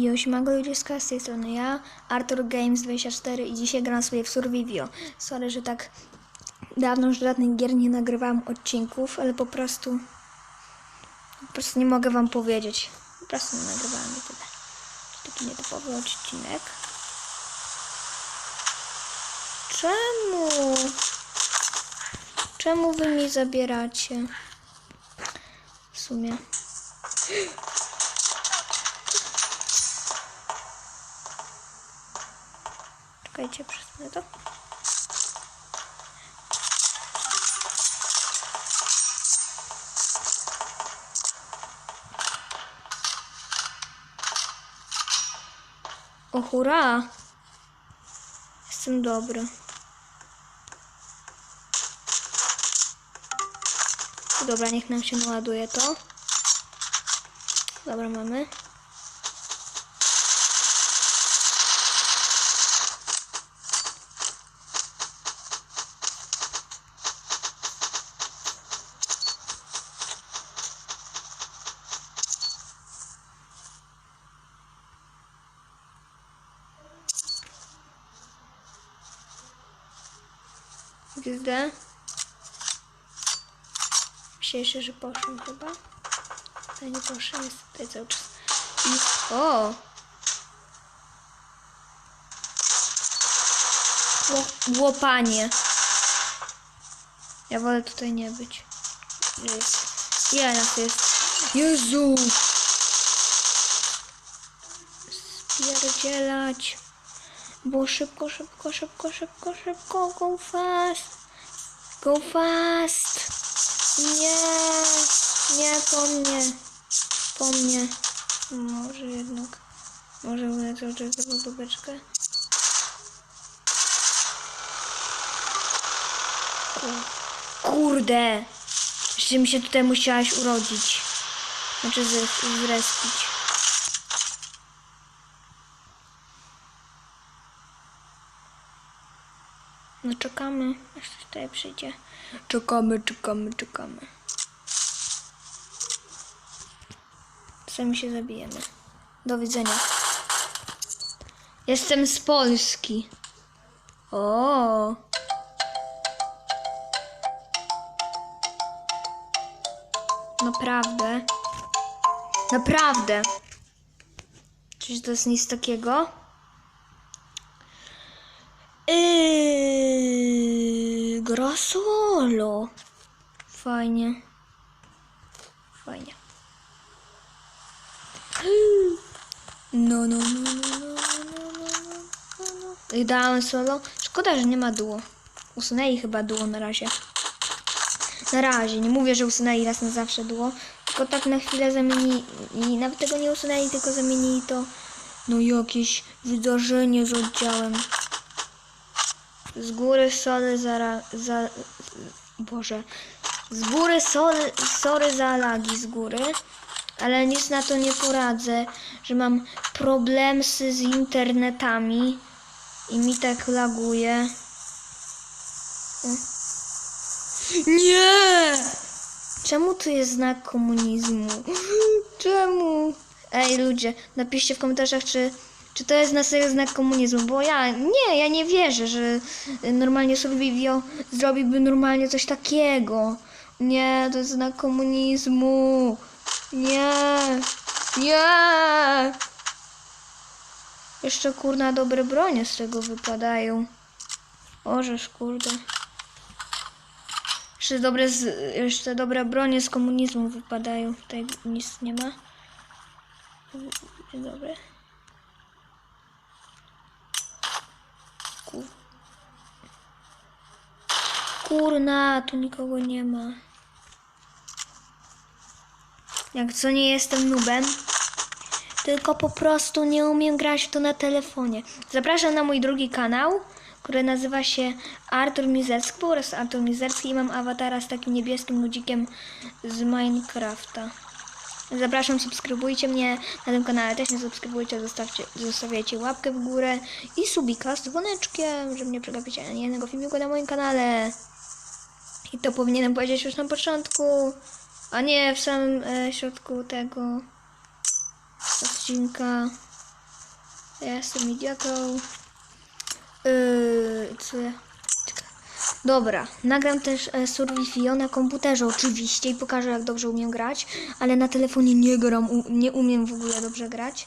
Josimago Ludziska, z tej strony ja, Arthur Games 24 i dzisiaj gram sobie w Survivio. Sorry, że tak dawno już żadnych gier nie nagrywałam odcinków, ale po prostu po prostu nie mogę wam powiedzieć. Po prostu nie nagrywałam i tyle. Taki nietypowy odcinek. Czemu? Czemu wy mi zabieracie? W sumie. Czekajcie, przesunę to. O hurra! Jestem dobry. Dobra, niech nam się naładuje to. Dobra, mamy. Gdzie? Myślę, że poszłem chyba. Ale nie poszłem, jest tutaj cały czas. I... O! Ło- Łopanie. Ja wolę tutaj nie być. Jest. Ja nas jest. Jezu! Spierdzielać. Bo szybko, szybko, szybko, szybko, szybko. Go fast. Go fast. Nie. Nie po mnie. Po mnie. Może jednak. Może czas dawał babeczkę. Ku- Kurde. Że mi się tutaj musiałaś urodzić. Znaczy zres- zrespić. No czekamy, aż tutaj przyjdzie. Czekamy, czekamy, czekamy. Sami się zabijemy. Do widzenia. Jestem z Polski. O. Naprawdę. Naprawdę. Czyż to jest nic takiego? Elo. Fajnie. Fajnie. No, no, no, no, no, no, no, no. I dałem solo. Szkoda, że nie ma duo. Usunęli chyba duo na razie. Na razie. Nie mówię, że usunęli raz na zawsze duo. Tylko tak na chwilę zamienili. I nawet tego nie usunęli, tylko zamienili to. No jakieś wydarzenie z oddziałem. Z góry sole zara, za, Boże. Z góry sorry, sorry za lagi z góry. Ale nic na to nie poradzę, że mam problemsy z internetami i mi tak laguje. Nie! Czemu tu jest znak komunizmu? Czemu? Ej ludzie, napiszcie w komentarzach, czy, czy to jest na serio znak komunizmu, bo ja nie, ja nie wierzę, że normalnie Survivio zrobiłby normalnie coś takiego. Nie, to jest znak komunizmu. Nie, nie. Jeszcze kurna dobre bronie z tego wypadają. Ożeż kurde. Jeszcze dobre, z, jeszcze dobre bronie z komunizmu wypadają. Tutaj nic nie ma. Dzień dobry. Kur... Kurna, tu nikogo nie ma. Jak co nie jestem nubem, tylko po prostu nie umiem grać w to na telefonie. Zapraszam na mój drugi kanał, który nazywa się Artur Mizerski, po prostu Artur Mizerski i mam awatara z takim niebieskim ludzikiem z Minecrafta. Zapraszam, subskrybujcie mnie na tym kanale, też nie subskrybujcie, zostawcie, zostawiajcie łapkę w górę i subika z dzwoneczkiem, żeby nie przegapić ani jednego filmiku na moim kanale. I to powinienem powiedzieć już na początku, a nie w samym e, środku tego odcinka. Ja jestem idiotą. Yy, co ja? Dobra, nagram też e, Survivio na komputerze oczywiście i pokażę jak dobrze umiem grać, ale na telefonie nie gram, u, nie umiem w ogóle dobrze grać.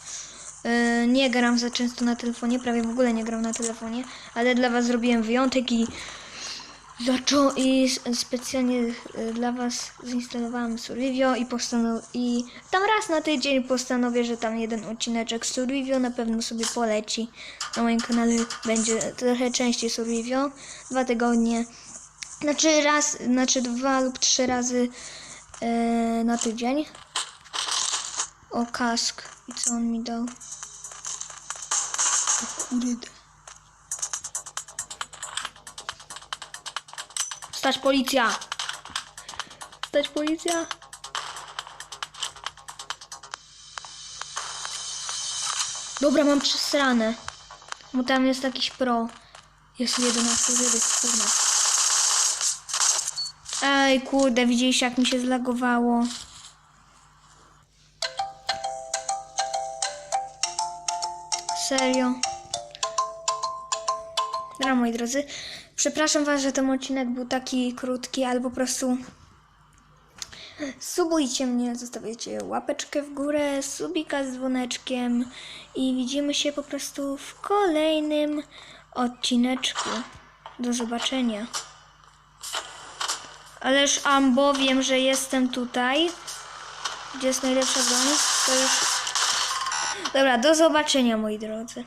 Yy, nie gram za często na telefonie, prawie w ogóle nie gram na telefonie, ale dla was zrobiłem wyjątek i zaczą i specjalnie y, dla was zainstalowałam Survivio i postanow i tam raz na tydzień postanowię, że tam jeden odcineczek Survivio na pewno sobie poleci. Na moim kanale będzie trochę częściej Survivio, dwa tygodnie. Znaczy raz, znaczy dwa lub trzy razy e, na tydzień. O kask. I co on mi dał? O kurde. Stać policja! Stać policja! Dobra, mam przesrane. Bo tam jest jakiś pro. Jest 11 żeby kurna. Ej, kurde, widzieliście jak mi się zlagowało. Serio. Dobra, moi drodzy. Przepraszam Was, że ten odcinek był taki krótki, ale po prostu subujcie mnie, zostawiajcie łapeczkę w górę, subika z dzwoneczkiem i widzimy się po prostu w kolejnym odcineczku. Do zobaczenia. Ależ ambo, wiem, że jestem tutaj. Gdzie jest najlepsza broń? To już... Dobra, do zobaczenia moi drodzy.